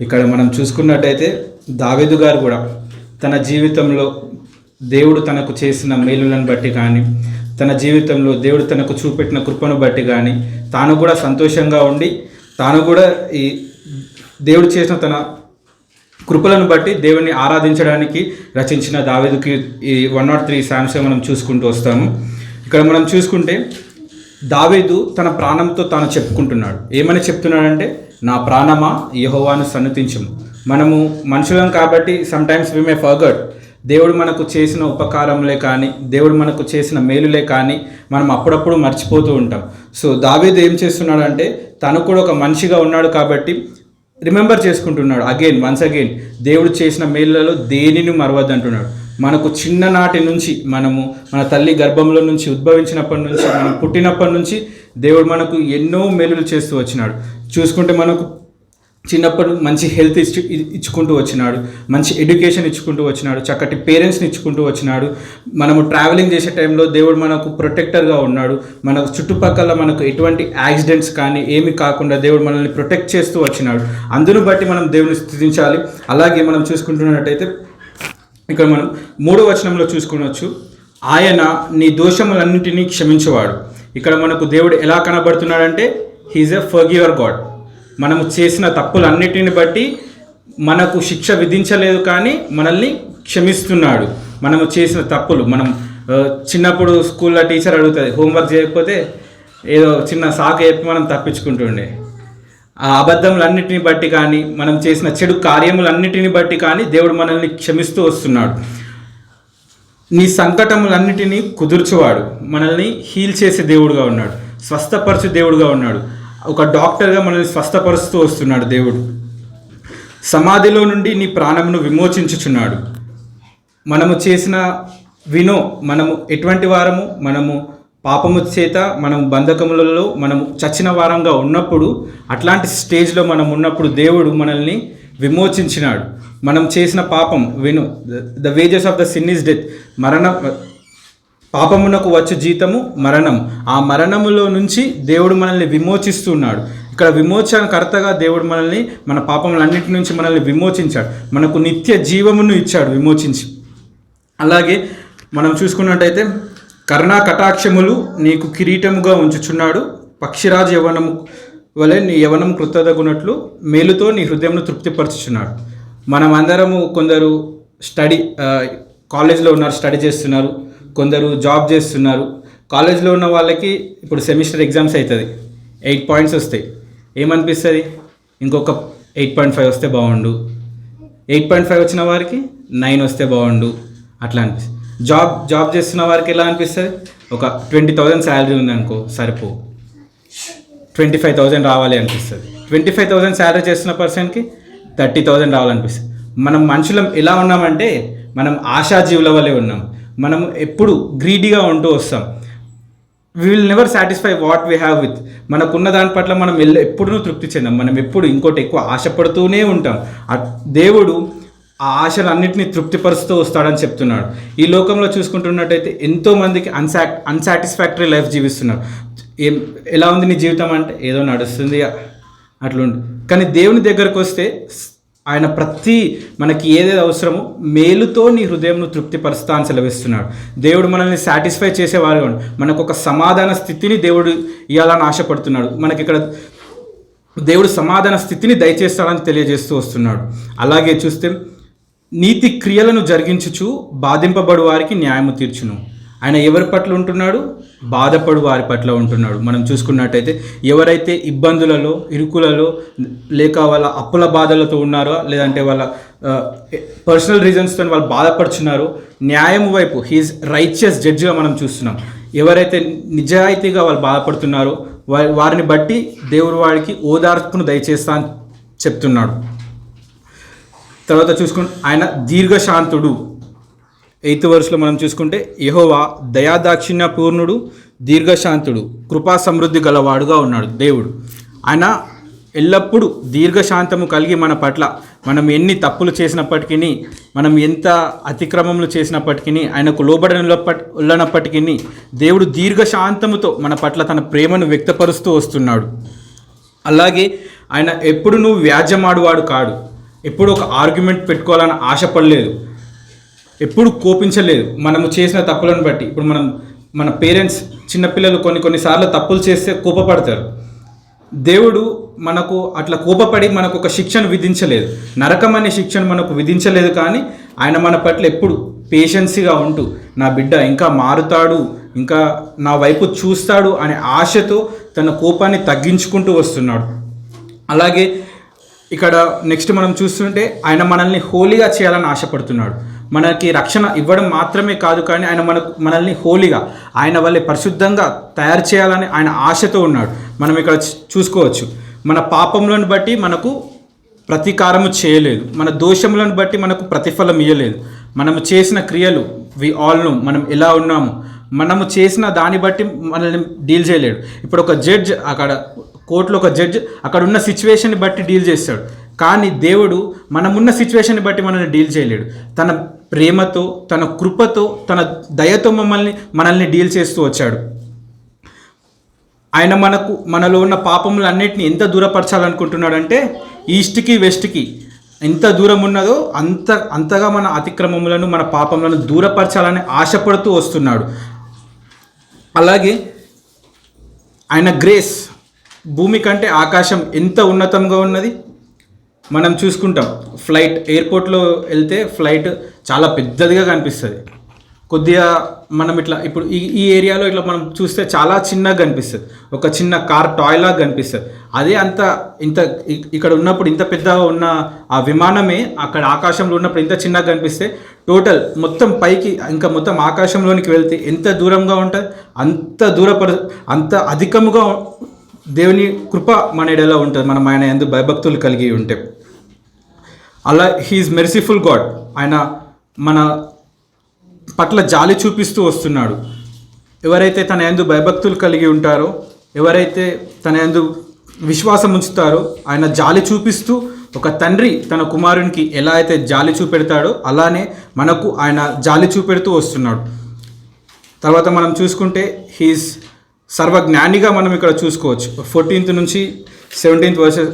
ఇక్కడ మనం చూసుకున్నట్టయితే దావేదు గారు కూడా తన జీవితంలో దేవుడు తనకు చేసిన మేలులను బట్టి కానీ తన జీవితంలో దేవుడు తనకు చూపెట్టిన కృపను బట్టి కానీ తాను కూడా సంతోషంగా ఉండి తాను కూడా ఈ దేవుడు చేసిన తన కృపలను బట్టి దేవుడిని ఆరాధించడానికి రచించిన దావేదుకి ఈ వన్ నాట్ త్రీ సాంగ్స్ మనం చూసుకుంటూ వస్తాము. ఇక్కడ మనం చూసుకుంటే దావేదు తన ప్రాణంతో తాను చెప్పుకుంటున్నాడు. ఏమని చెప్తున్నాడంటే నా ప్రాణమా? యహోవాను సన్నతించము. మనము మనుషులం కాబట్టి సమ్టైమ్స్ వి మే ఫర్గట్ దేవుడు మనకు చేసిన ఉపకారంలే కానీ దేవుడు మనకు చేసిన మేలులే కానీ మనం అప్పుడప్పుడు మర్చిపోతూ ఉంటాం. సో దావేది ఏం చేస్తున్నాడంటే తను కూడా ఒక మనిషిగా ఉన్నాడు కాబట్టి రిమెంబర్ చేసుకుంటున్నాడు. అగైన్ వన్స్ అగైన్ దేవుడు చేసిన మేలులలో దేనిని మరవద్దు అంటున్నాడు మనకు చిన్ననాటి నుంచి మనము మన తల్లి గర్భంలో నుంచి ఉద్భవించినప్పటి నుంచి మనం పుట్టినప్పటి నుంచి దేవుడు మనకు ఎన్నో మేలులు చేస్తూ వచ్చినాడు. చూసుకుంటే మనకు చిన్నప్పటి మంచి హెల్త్ ఇచ్చు ఇచ్చుకుంటూ వచ్చినాడు మంచి ఎడ్యుకేషన్ ఇచ్చుకుంటూ వచ్చినాడు చక్కటి పేరెంట్స్ని ఇచ్చుకుంటూ వచ్చినాడు. మనము ట్రావెలింగ్ చేసే టైంలో దేవుడు మనకు ప్రొటెక్టర్గా ఉన్నాడు. మన చుట్టుపక్కల మనకు ఎటువంటి యాక్సిడెంట్స్ కానీ ఏమి కాకుండా దేవుడు మనల్ని ప్రొటెక్ట్ చేస్తూ వచ్చినాడు. అందును బట్టి మనం దేవుని స్థుతించాలి. అలాగే మనం చూసుకుంటున్నట్టయితే ఇక్కడ మనం మూడో వచనంలో చూసుకునొచ్చు. ఆయన నీ దోషములన్నింటినీ క్షమించేవాడు. ఇక్కడ మనకు దేవుడు ఎలా కనబడుతున్నాడంటే హీజ్ ఎ ఫర్గివర్ గాడ్ మనము చేసిన తప్పులన్నిటిని బట్టి మనకు శిక్ష విధించలేదు కానీ మనల్ని క్షమిస్తున్నాడు. మనము చేసిన తప్పులు మనం చిన్నప్పుడు స్కూల్లో టీచర్ అడుగుతుంది హోంవర్క్ చేయకపోతే ఏదో చిన్న సాకు చెప్పి మనం తప్పించుకుంటుండే. ఆ అబద్ధములన్నిటిని బట్టి కానీ మనం చేసిన చెడు కార్యములన్నిటిని బట్టి కానీ దేవుడు మనల్ని క్షమిస్తూ వస్తున్నాడు. నీ సంకటములన్నిటినీ కుదుర్చువాడు. మనల్ని హీల్ చేసే దేవుడుగా ఉన్నాడు. స్వస్థపరచు దేవుడుగా ఉన్నాడు. ఒక డాక్టర్గా మనల్ని స్వస్థపరుస్తూ వస్తున్నాడు దేవుడు. సమాధిలో నుండి నీ ప్రాణమును విమోచించుచున్నాడు. మనము చేసిన వినో మనము ఎటువంటి వారము మనము పాపము చేత మనం బంధకములలో మనము చచ్చిన వారంగా ఉన్నప్పుడు అట్లాంటి స్టేజ్లో మనం ఉన్నప్పుడు దేవుడు మనల్ని విమోచించినాడు. మనం చేసిన పాపం విను the wages of the sin is death. మరణ పాపమునకు వచ్చు జీతము మరణం. ఆ మరణములో నుంచి దేవుడు మనల్ని విమోచిస్తున్నాడు. ఇక్కడ విమోచనకర్తగా దేవుడు మనల్ని మన పాపములన్నిటి నుంచి మనల్ని విమోచించాడు. మనకు నిత్య జీవమును ఇచ్చాడు విమోచించి. అలాగే మనం చూసుకున్నట్టయితే కరుణా కటాక్షములు నీకు కిరీటముగా ఉంచుచున్నాడు. పక్షిరాజు యవనము వలె నీ యవనం కృతదగునట్లు మేలుతో నీ హృదయంను తృప్తిపరచుచున్నాడు. మనం అందరము కొందరు స్టడీ కాలేజ్లో ఉన్నారు స్టడీ చేస్తున్నారు. కొందరు జాబ్ చేస్తున్నారు. కాలేజ్లో ఉన్న వాళ్ళకి ఇప్పుడు సెమిస్టర్ ఎగ్జామ్స్ అవుతుంది ఎయిట్ పాయింట్స్ వస్తాయి. ఏమనిపిస్తుంది? ఇంకొక ఎయిట్ పాయింట్ ఫైవ్ వస్తే బాగుండు. ఎయిట్ పాయింట్ ఫైవ్ వచ్చిన వారికి నైన్ వస్తే బాగుండు. అట్లా అనిపిస్తుంది. జాబ్ జాబ్ చేస్తున్న వారికి ఎలా అనిపిస్తుంది? ఒక ట్వంటీ థౌజండ్ శాలరీ ఉందనుకో సరిపో. ట్వంటీ ఫైవ్ థౌజండ్ రావాలి అనిపిస్తుంది. ట్వంటీ ఫైవ్ థౌజండ్ శాలరీ చేస్తున్న పర్సన్కి థర్టీ థౌజండ్ రావాలనిపిస్తుంది. మనం మనుషులం ఎలా ఉన్నామంటే మనం ఆశాజీవుల వల్లే ఉన్నాం. మనం ఎప్పుడు గ్రీడీగా ఉంటూ వస్తాం. We will never satisfy what we have with మనకున్న దాని పట్ల మనం ఎల్ల ఎప్పుడూ తృప్తి చెందాం. మనం ఎప్పుడు ఇంకోటి ఎక్కువ ఆశపడుతూనే ఉంటాం. దేవుడు ఆ ఆశలన్నింటినీ తృప్తిపరుస్తూ వస్తాడని చెప్తున్నాడు. ఈ లోకంలో చూసుకుంటున్నట్టయితే ఎంతోమందికి అన్సా అన్సాటిస్ఫాక్టరీ లైఫ్ జీవిస్తున్నారు. ఏం ఎలా ఉంది నీ జీవితం అంటే ఏదో నడుస్తుంది. అట్లుంది కానీ దేవుని దగ్గరకు వస్తే ఆయన ప్రతి మనకి ఏదేది అవసరమో మేలుతో నీ హృదయంను తృప్తిపరుస్తా అని సెలవిస్తున్నాడు. దేవుడు మనల్ని సాటిస్ఫై చేసేవారు మనకు ఒక సమాధాన స్థితిని దేవుడు ఇవ్వాలని ఆశపడుతున్నాడు. మనకి ఇక్కడ దేవుడు సమాధాన స్థితిని దయచేస్తాడని తెలియజేస్తూ వస్తున్నాడు. అలాగే చూస్తే నీతి క్రియలను జరిగించుచు బాధింపబడు వారికి న్యాయము తీర్చును. ఆయన ఎవరి పట్ల ఉంటున్నాడు? బాధపడు వారి పట్ల ఉంటున్నాడు. మనం చూసుకున్నట్టయితే ఎవరైతే ఇబ్బందులలో ఇరుకులలో లేక వాళ్ళ అప్పుల బాధలతో ఉన్నారో లేదంటే వాళ్ళ పర్సనల్ రీజన్స్తో వాళ్ళు బాధపడుచున్నారో న్యాయం వైపు హీజ్ రైచియస్ జడ్జిగా మనం చూస్తున్నాం. ఎవరైతే నిజాయితీగా వాళ్ళు బాధపడుతున్నారో వారిని బట్టి దేవుడు వాడికి ఓదార్పును దయచేస్తా అని చెప్తున్నాడు. తర్వాత చూసుకుంటే ఆయన దీర్ఘశాంతుడు. ఎయిత్ వర్స్లో మనం చూసుకుంటే యహోవా దయాదాక్షిణ్య పూర్ణుడు దీర్ఘశాంతుడు కృపా సమృద్ధి గలవాడుగా ఉన్నాడు దేవుడు. ఆయన ఎల్లప్పుడూ దీర్ఘశాంతము కలిగి మన పట్ల మనం ఎన్ని తప్పులు చేసినప్పటికీ మనం ఎంత అతిక్రమములు చేసినప్పటికీ ఆయనకు లోబడిన ఉన్నప్పటికీ దేవుడు దీర్ఘశాంతముతో మన పట్ల తన ప్రేమను వ్యక్తపరుస్తూ వస్తున్నాడు. అలాగే ఆయన ఎప్పుడు నువ్వు వ్యాజ్యమాడువాడు కాడు. ఎప్పుడు ఒక ఆర్గ్యుమెంట్ పెట్టుకోవాలని ఆశపడలేదు. ఎప్పుడు కోపించలేదు. మనము చేసిన తప్పులను బట్టి. ఇప్పుడు మనం మన పేరెంట్స్ చిన్నపిల్లలు కొన్ని కొన్నిసార్లు తప్పులు చేస్తే కోపపడతారు. దేవుడు మనకు అట్లా కోపపడి మనకు ఒక శిక్షను విధించలేదు. నరకం అనే శిక్షను మనకు విధించలేదు కానీ ఆయన మన పట్ల ఎప్పుడు పేషెన్సీగా ఉంటూ నా బిడ్డ ఇంకా మారుతాడు ఇంకా నా వైపు చూస్తాడు అనే ఆశతో తన కోపాన్ని తగ్గించుకుంటూ వస్తున్నాడు. అలాగే ఇక్కడ నెక్స్ట్ మనం చూస్తుంటే ఆయన మనల్ని హోలీగా చేయాలని ఆశపడుతున్నాడు. మనకి రక్షణ ఇవ్వడం మాత్రమే కాదు కానీ ఆయన మనకు మనల్ని హోలీగా ఆయన వల్లే పరిశుద్ధంగా తయారు చేయాలని ఆయన ఆశతో ఉన్నాడు. మనం ఇక్కడ చూసుకోవచ్చు. మన పాపములను బట్టి మనకు ప్రతీకారము చేయలేదు. మన దోషములను బట్టి మనకు ప్రతిఫలం ఇవ్వలేదు మనము చేసిన క్రియలు వి ఆల్ నో మనం ఎలా ఉన్నాము. మనము చేసిన దాన్ని బట్టి మనల్ని డీల్ చేయలేడు. ఇప్పుడు ఒక జడ్జ్ అక్కడ కోర్టులో ఒక జడ్జ్ అక్కడ ఉన్న సిచ్యువేషన్ని బట్టి డీల్ చేస్తాడు. కానీ దేవుడు మనమున్న సిచ్యువేషన్ని బట్టి మనల్ని డీల్ చేయలేడు. తన ప్రేమతో తన కృపతో తన దయతో మమ్మల్ని మనల్ని డీల్ చేస్తూ వచ్చాడు. ఆయన మనకు మనలో ఉన్న పాపములన్నిటిని ఎంత దూరపరచాలనుకుంటున్నాడంటే ఈస్ట్కి వెస్ట్కి ఎంత దూరం ఉన్నదో అంత అంతగా మన అతిక్రమములను మన పాపములను దూరపరచాలని ఆశపడుతూ వస్తున్నాడు. అలాగే ఆయన గ్రేస్ భూమి కంటే ఆకాశం ఎంత ఉన్నతంగా ఉన్నది? మనం చూసుకుంటాం ఫ్లైట్ ఎయిర్పోర్ట్లో వెళ్తే ఫ్లైట్ చాలా పెద్దదిగా కనిపిస్తుంది. కొద్దిగా మనం ఇట్లా ఇప్పుడు ఈ ఈ ఏరియాలో ఇట్లా మనం చూస్తే చాలా చిన్నగా కనిపిస్తుంది. ఒక చిన్న కార్ టాయ్ లాగా కనిపిస్తుంది. అదే అంత ఇంత ఇక్కడ ఉన్నప్పుడు ఇంత పెద్దగా ఉన్న ఆ విమానమే అక్కడ ఆకాశంలో ఉన్నప్పుడు ఇంత చిన్నగా కనిపిస్తే టోటల్ మొత్తం పైకి ఇంకా మొత్తం ఆకాశంలోనికి వెళ్తే ఎంత దూరంగా ఉంటుంది? అంత దూరపర అంత అధికముగా దేవుని కృప మన ఎడలో ఉంటుంది. మనం ఆయన ఎందు భయభక్తులు కలిగి ఉంటే. అలా హీఈస్ మెర్సిఫుల్ గాడ్ ఆయన మన పట్ల జాలి చూపిస్తూ వస్తున్నాడు. ఎవరైతే తన ఎందు భయభక్తులు కలిగి ఉంటారో ఎవరైతే తన యందు విశ్వాసం ఉంచుతారో ఆయన జాలి చూపిస్తూ ఒక తండ్రి తన కుమారునికి ఎలా అయితే జాలి చూపెడతాడో అలానే మనకు ఆయన జాలి చూపెడుతూ వస్తున్నాడు. తర్వాత మనం చూసుకుంటే హీస్ సర్వజ్ఞానిగా మనం ఇక్కడ చూసుకోవచ్చు. ఫోర్టీన్త్ నుంచి సెవెంటీన్త్ వర్సెస్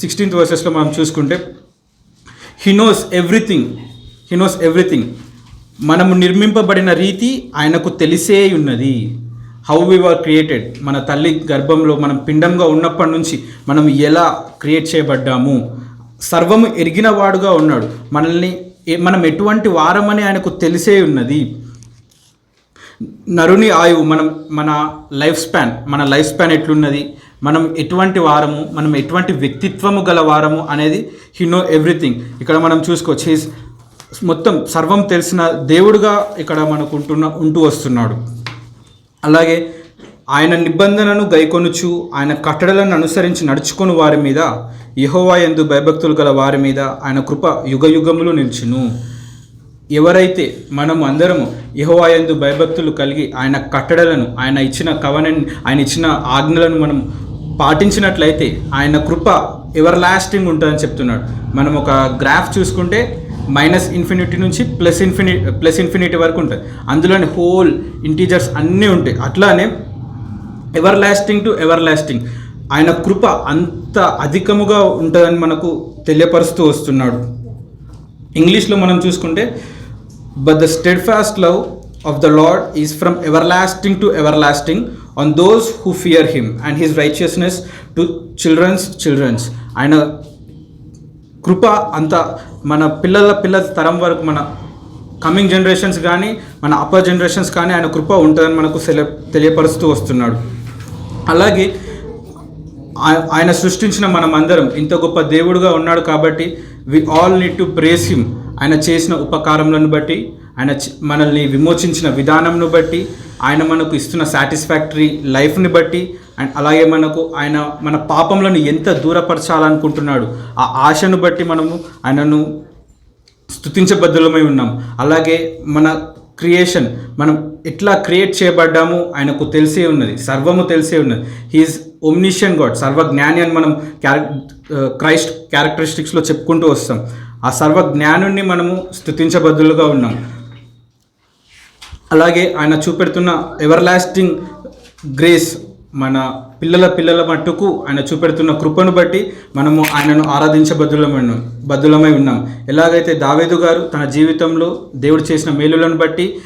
సిక్స్టీన్త్ వర్సెస్లో మనం చూసుకుంటే he knows everything he knows everything మనము నిర్మింపబడిన రీతి ఆయనకు తెలిసే ఉన్నది. హౌ వి వర్ క్రియేటెడ్ మన తల్లి గర్భంలో మనం పిండంగా ఉన్నప్పటి నుంచి మనం ఎలా క్రియేట్ చేయబడ్డాము. సర్వము ఎరిగిన వాడుగా ఉన్నాడు. మనల్ని మనం ఎటువంటి వారమని ఆయనకు తెలిసే ఉన్నది. నరుని ఆయువు మనం మన లైఫ్ స్పాన్ మన లైఫ్ స్పాన్ ఎట్లున్నది? మనం ఎటువంటి వారము మనం ఎటువంటి వ్యక్తిత్వము గల వారము అనేది హీ నో ఎవ్రీథింగ్ ఇక్కడ మనం చూసుకోవచ్చు హీస్ మొత్తం సర్వం తెలిసిన దేవుడుగా ఇక్కడ మనకు ఉంటున్న ఉంటూ వస్తున్నాడు. అలాగే ఆయన నిబంధనను గైకొనుచు ఆయన కట్టడలను అనుసరించి నడుచుకొని వారి మీద యహోవా యందు భయభక్తులు గల వారి మీద ఆయన కృప యుగ యుగములు నిలిచును. ఎవరైతే మనము అందరము యహోవాయందు భయభక్తులు కలిగి ఆయన కట్టడలను ఆయన ఇచ్చిన కవనని ఆయన ఇచ్చిన ఆజ్ఞలను మనం పాటించినట్లయితే ఆయన కృప ఎవర్ లాస్టింగ్ ఉంటుందని చెప్తున్నాడు. మనం ఒక గ్రాఫ్ చూసుకుంటే మైనస్ ఇన్ఫినిటీ నుంచి ప్లస్ ఇన్ఫిని ప్లస్ ఇన్ఫినిటీ వరకు ఉంటుంది. అందులోని హోల్ ఇంటీజర్స్ అన్నీ ఉంటాయి. అట్లానే everlasting to everlasting ఆయన కృప అంత అధికముగా ఉంటుందని మనకు తెలియపరుస్తూ వస్తున్నాడు. ఇంగ్లీష్లో మనం చూసుకుంటే but the steadfast love of the Lord is from everlasting to everlasting on those who fear him and his righteousness to children's children's ఆయన కృప అంత మన పిల్లల పిల్లల తరం వరకు మన కమింగ్ జనరేషన్స్ కానీ మన అప్పర్ జనరేషన్స్ కానీ ఆయన కృప ఉంటుందని మనకు తెలియపరుస్తూ వస్తున్నాడు. అలాగే ఆయన సృష్టించిన మనం అందరం ఇంత గొప్ప దేవుడుగా ఉన్నాడు కాబట్టి we all need to praise him ఆయన చేసిన ఉపకారములను బట్టి ఆయన మనల్ని విమోచించిన విధానంను బట్టి ఆయన మనకు ఇస్తున్న సాటిస్ఫాక్టరీ లైఫ్ని బట్టి అండ్ అలాగే మనకు ఆయన మన పాపములను ఎంత దూరపరచాలనుకుంటున్నాడు ఆ ఆశను బట్టి మనము ఆయనను స్థుతించబద్ధులమై ఉన్నాం. అలాగే మన క్రియేషన్ మనం ఎట్లా క్రియేట్ చేయబడ్డాము ఆయనకు తెలిసే ఉన్నది సర్వము తెలిసే ఉన్నది. హీఈస్ ఒమ్నిషియన్ గాడ్ సర్వజ్ఞాని అని మనం క్యారెక్ క్రైస్ట్ క్యారెక్టరిస్టిక్స్లో చెప్పుకుంటూ వస్తాం. ఆ సర్వజ్ఞానుణ్ణి మనము స్థుతించబద్ధులుగా ఉన్నాం. అలాగే ఆయన చూపెడుతున్న ఎవర్ లాస్టింగ్ గ్రేస్ మన పిల్లల పిల్లల మట్టుకు ఆయన చూపెడుతున్న కృపను బట్టి మనము ఆయనను ఆరాధించబద్దులమై ఉన్నాం. బద్దులమై ఉన్నాం. ఎలాగైతే దావేదు గారు తన జీవితంలో దేవుడు చేసిన మేలులను బట్టి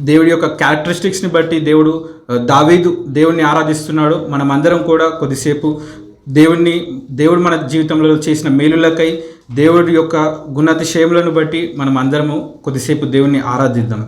దేవుడి యొక్క క్యారెక్టరిస్టిక్స్ని బట్టి దేవుడు దావేదు దావీదు ఆరాధిస్తున్నాడు మనం అందరం కూడా కొద్దిసేపు దేవుణ్ణి దేవుడు మన జీవితంలో చేసిన మేలులకై దేవుడి యొక్క గుణాతిశయములను బట్టి మనం అందరము కొద్దిసేపు దేవుణ్ణి ఆరాధిద్దాం.